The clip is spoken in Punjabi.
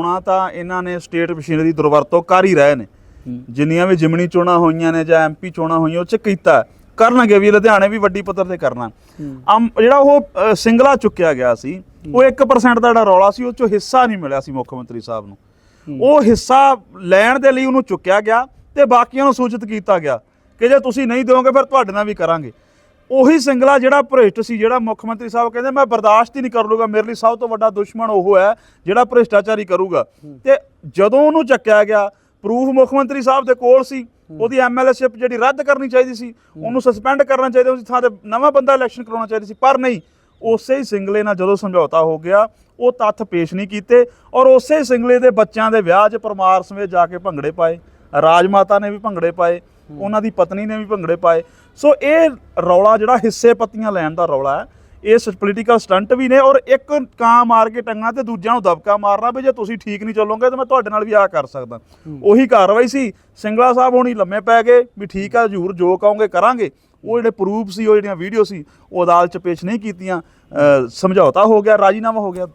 ਚੋਣਾਂ ਤਾਂ ਇਹਨਾਂ ਨੇ ਸਟੇਟ ਮਸ਼ੀਨਰੀ ਦੁਰਵਰਤੋਂ ਕਰ ਹੀ ਰਹੇ ਨੇ। ਜਿੰਨੀਆਂ ਵੀ ਜਿਮਣੀ ਚੋਣਾਂ ਹੋਈਆਂ ਨੇ ਜਾਂ ਐਮਪੀ ਚੋਣਾਂ ਹੋਈਆਂ ਉਹ ਚ ਕੀਤਾ। ਕਰਨਗੇ ਵੀ ਲੁਧਿਆਣੇ ਵੀ ਵੱਡੀ ਪੱਧਰ ਤੇ ਕਰਨਾ। ਅਮ ਜਿਹੜਾ ਉਹ ਸਿੰਗਲਾ ਚੁੱਕਿਆ ਗਿਆ ਸੀ ਉਹ 1% ਦਾ ਜਿਹੜਾ ਰੌਲਾ ਸੀ ਉਹ ਚੋਂ ਹਿੱਸਾ ਨਹੀਂ ਮਿਲਿਆ ਸੀ ਮੁੱਖ ਮੰਤਰੀ ਸਾਹਿਬ ਨੂੰ। ਉਹ ਹਿੱਸਾ ਲੈਣ ਦੇ ਲਈ ਉਹਨੂੰ ਚੁੱਕਿਆ ਗਿਆ ਤੇ ਬਾਕੀਆਂ ਨੂੰ ਸੂਚਿਤ ਕੀਤਾ ਗਿਆ ਕਿ ਜੇ ਤੁਸੀਂ ਨਹੀਂ ਦਿਓਗੇ ਫਿਰ ਤੁਹਾਡੇ ਨਾਲ ਵੀ ਕਰਾਂਗੇ। ਉਹੀ ਸਿੰਗਲਾ ਜਿਹੜਾ ਭ੍ਰਿਸ਼ਟ ਸੀ ਜਿਹੜਾ ਮੁੱਖ ਮੰਤਰੀ ਸਾਹਿਬ ਕਹਿੰਦੇ ਮੈਂ ਬਰਦਾਸ਼ਤ ਹੀ ਨਹੀਂ ਕਰ ਲੂਗਾ ਮੇਰੇ ਲਈ ਸਭ ਤੋਂ ਵੱਡਾ ਦੁਸ਼ਮਣ ਉਹ ਹੈ ਜਿਹੜਾ ਭ੍ਰਿਸ਼ਟਾਚਾਰੀ ਕਰੂਗਾ। ਤੇ ਜਦੋਂ ਉਹਨੂੰ ਚੱਕਿਆ ਗਿਆ ਪ੍ਰੂਫ ਮੁੱਖ ਮੰਤਰੀ ਸਾਹਿਬ ਦੇ ਕੋਲ ਸੀ ਉਹਦੀ ਐਮਐਲਏਸ਼ਿਪ ਜਿਹੜੀ ਰੱਦ ਕਰਨੀ ਚਾਹੀਦੀ ਸੀ ਉਹਨੂੰ ਸਸਪੈਂਡ ਕਰਨਾ ਚਾਹੀਦਾ ਉਸ ਥਾਂ ਤੇ ਨਵਾਂ ਬੰਦਾ ਇਲੈਕਸ਼ਨ ਕਰਾਉਣਾ ਚਾਹੀਦਾ ਸੀ ਪਰ ਨਹੀਂ ਉਸੇ ਹੀ ਸਿੰਗਲੇ ਨਾਲ ਜਦੋਂ ਸਮਝੌਤਾ ਹੋ ਗਿਆ ਉਹ ਤੱਥ ਪੇਸ਼ ਨਹੀਂ ਕੀਤੇ ਔਰ ਉਸੇ ਸਿੰਗਲੇ ਦੇ ਬੱਚਿਆਂ ਦੇ ਵਿਆਹ 'ਚ ਪਰਮਾਰ ਸਮੇਤ ਜਾ ਕੇ ਭੰਗੜੇ ਪਾਏ ਰਾਜ ਮਾਤਾ ਨੇ ਵੀ ਭੰਗੜੇ ਪਾਏ ਉਹਨਾਂ ਦੀ ਪਤਨੀ ਨੇ ਵੀ ਭੰਗੜੇ ਪਾਏ। ਸੋ ਇਹ ਰੌਲਾ ਜਿਹੜਾ ਹਿੱਸੇ ਪੱਤੀਆਂ ਲੈਣ ਦਾ ਰੌਲਾ ਹੈ। ਇਸ ਪੋਲੀਟੀਕਲ ਸਟੰਟ ਵੀ ਨੇ ਔਰ ਇੱਕ ਕਾਂ ਮਾਰ ਕੇ ਟੰਗਾਂ ਤੇ ਦੂਜਿਆਂ ਨੂੰ ਦਬਕਾ ਮਾਰਨਾ ਵੀ ਜੇ ਤੁਸੀਂ ਠੀਕ ਨਹੀਂ ਚੱਲੋਗੇ ਤਾਂ ਮੈਂ ਤੁਹਾਡੇ ਨਾਲ ਵੀ ਆ ਕਰ ਸਕਦਾ। ਉਹੀ ਕਾਰਵਾਈ ਸੀ। ਸਿੰਗਲਾ ਸਾਹਿਬ ਹੋਣੀ ਲੰਮੇ ਪੈ ਗਏ ਵੀ ਠੀਕ ਆ ਹਜੂਰ ਜੋ ਕਹੋਗੇ ਕਰਾਂਗੇ। ਉਹ ਜਿਹੜੇ ਪ੍ਰੂਫ ਸੀ ਉਹ ਜਿਹੜੀਆਂ ਵੀਡੀਓ ਸੀ ਉਹ ਅਦਾਲਤ ਚ ਪੇਸ਼ ਨਹੀਂ ਕੀਤੀਆਂ। ਸਮਝੌਤਾ ਹੋ ਗਿਆ ਰਾਜੀਨਾਮਾ ਹੋ ਗਿਆ।